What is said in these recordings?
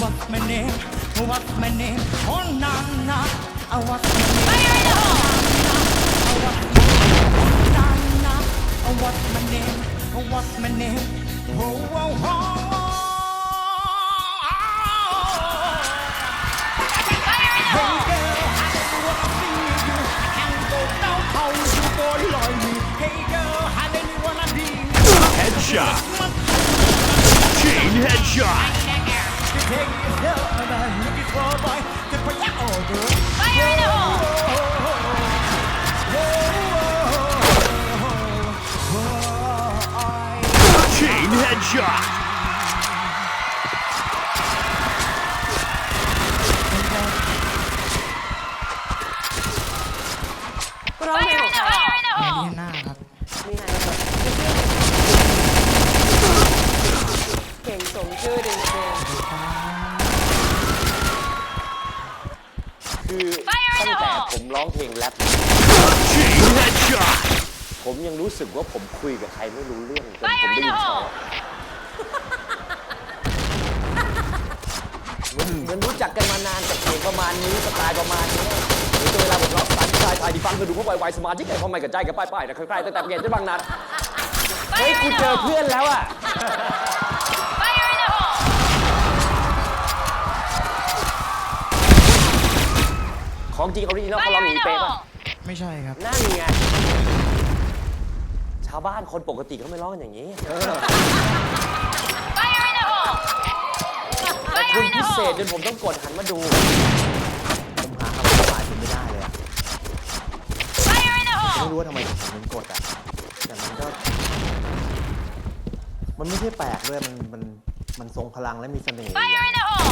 What's my name? What's my name? Oh, na na. Oh, what's my name? Fire in the hole! Oh, what's my name? Oh, what's my name? Oh, oh, oh. Fire in the hole! Headshot. Chain headshot. Fire in the hole! Chain headshot. Fire in the hole! Fire in the เรี hole! ยนหน้าครับ นี่ไงเก่งสมชื่อจริง คือ Fire in ตั้ the งแต่ hole! ผม ร้องเพลงแรป Chain headshot. ผมยังรู้สึกว่าผมคุยกับใครไม่รู้เรื่องจนผม Fire ได้ in ยิ the นเสียง hole! เหมือนเหมือนรู้จักกันมานานกับเพลงประมาณนี้สไตล์ประมาณนี้หรือตัวเวลาผมร้องสไตล์ชายไทยที่ฟังก็ดูเพราะไวๆสมาธิไก่พอไม่กับใจกับป้ายๆนะใกล้ๆตั้งแต่เกณฑ์จะบางนัดเฮ้ย Fire กู in เจ the อ hole! เพื่อนแล้วอะ ของจริงออริจินอลเขาร้อง Fire อย่าง in นี้ the เป๊ะป่ะ hole! ไม่ใช่ครับ นั่นไง ชาวบ้านคนปกติเขาไม่ร้องกันอย่างนี้ Fire in the hole! แต่ Fire คุณ in the พิเศษ hole! จนผมต้องกดหันมาดู ผมหาคำอธิบายคุณไม่ได้เลยอะ Fire in the ไม่ hole! รู้ว่าทำไมถึงผมกดอะแต่มันก็ มันไม่ใช่แปลกด้วย มัน มัน มันทรงพลังและมีเสน่ห์ Fire in the hole!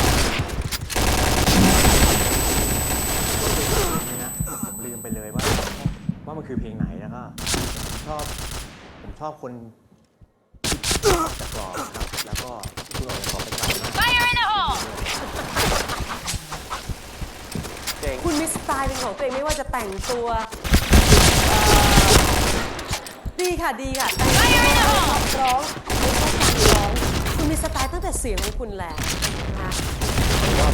นี่นะ ผมลืมไป เลยว่าว่ามันคือเพลงไหนแล้วก็ชอบผมชอบคนแต่กรอบครับแล้วก็พูดออกจากกรอบไปไกลมาก Fire in the hole! เจ๋งๆคุณมีสไตล์เป็นของตัวเองไม่ว่าจะแต่งตัวเอ่อดีค่ะดีค่ะแต่งตัว Fire in the hole ร้องไม่ชอบการร้อง คุณมีสไตล์ตั้งแต่เสียงของคุณแหละนะคะรอบ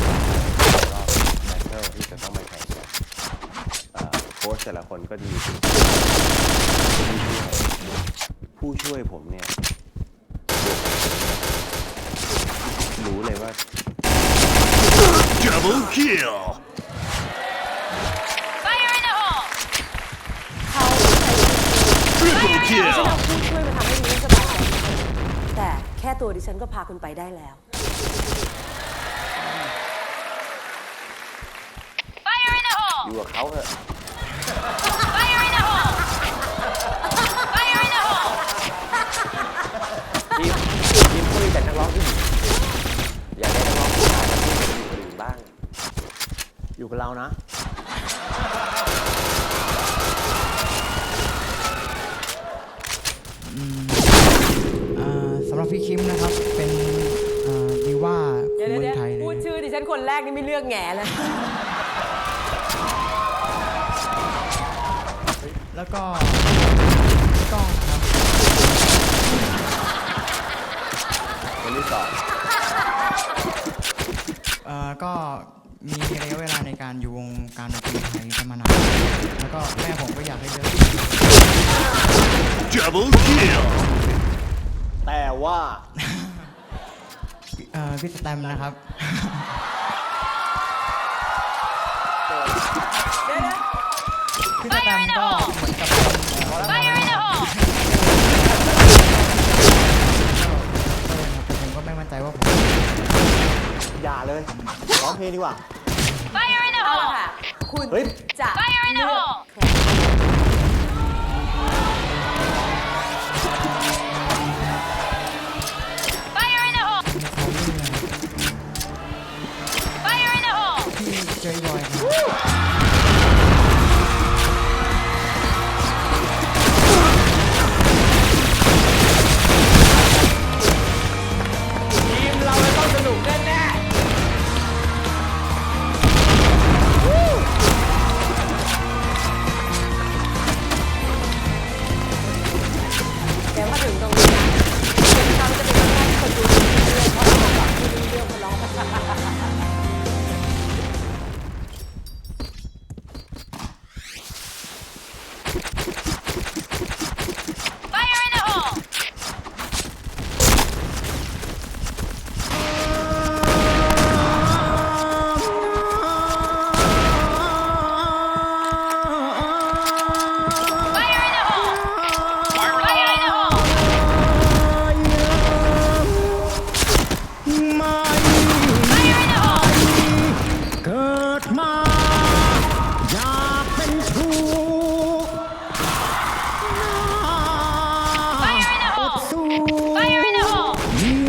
แบทเทิลที่จะต้องมาแข่งกันเอ่อโค้ช แต่ละคนก็ดีผู้ช่วยผู้ช่วยผมเนี่ยรู้เลยว่า Double kill. Fire in the hole! เขาใช้ Triple ดิฉัน kill. เอาผู้ช่วยมาทำให้ดิฉันสบายใจแต่แค่ตัวดิฉันก็พาคุณไปได้แล้ว Fire in the hole! อยู่กับเขาเถอะ Fire in the hole! Fire in the hole! ทีมทีมคุยแต่นักร้องผู้หญิงอยากได้นักร้องผู้ชายมาพูดกับคนอื่นบ้าง อยู่กับเรานะ อ่าสำหรับพี่คิมนะครับเป็นอ่าดีว่าขเดี๋อยวงเดี๋ยวเมืองไทยเลพูดยชื่อดิฉันคนแรกนี่ไม่เลือกแง่เลยแล้วก็พี่ก้องนะครับคนที่สองเอ่อก็ มีระยะเวลาในการอยู่วงการดนตรีไทยมานานแล้วก็แม่ผมก็อยากให้เลิกแต่ว่าเอ่อพี่สแตมนะครับ พี่สแตมก็เหมือนกับผมก็ไม่มั่นใจว่าผมอย่าเลยร้องเพลงดีกว่า Fire in the เอาละ hole ค่ะ คุณเฮ้ย จะ Fire in the เลือก hole มา อยากเป็นชู้อดสู้ยิ่ง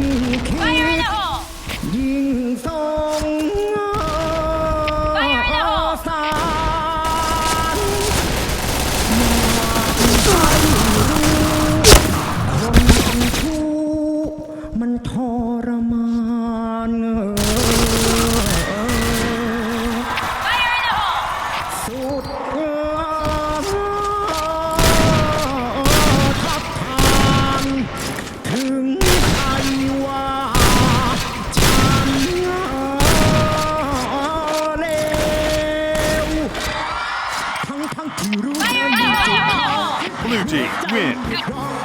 เคียร์ยิ่งทงไปไม่ได้รอารอากทำชู้มันทรมานเออ Win.